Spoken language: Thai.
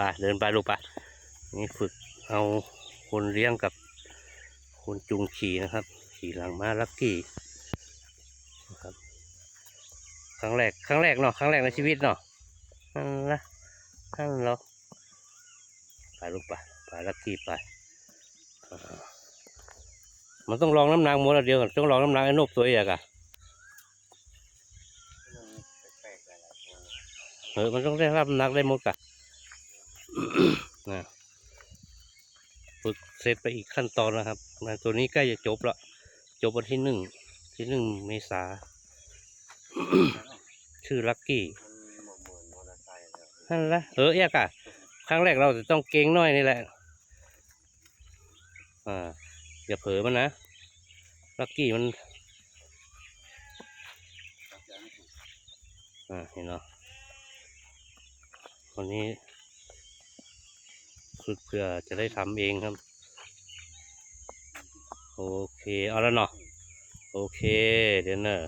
ไปเดินไปลูกไปนี่ฝึกเอาคนเลี้ยงกับคนจูงขี่นะครับ ขี่หลังม้าลักกี้ครับครั้งแรกครั้งแรกเนาะครั้งแรกในชีวิตเนาะนั่นละนั่นเหรอไปลูกไปไปลักกี้ไปมันต้องลองน้ำหนักหมดแล้วเดียวกันต้องลองน้ำหนักไอ้นกตัวใหญ่กะแปลกๆหลายๆตัวเออมันต้องได้รับน้ำหนักได้หมดกะ นะฝึกเสร็จไปอีกขั้นตอนนะครับนะตัวนี้ใกล้จะจบละจบวันที่หนึ่งที่หนึ่งเมษา ชื่อลักกี้มันเหมือนมอเตอร์ไซค์เลยนั่นละเออเอียกอะครั้งแรกเราจะต้องเก่งหน้อยนี่แหละ อ่า อย่าเผลอมันนะ ลักกี้มัน อ่า เห็นเนาะวันนี้ เพื่อจะได้ทำเองครับ โอเค เอาแล้วเนาะโอเคเดนเนอะ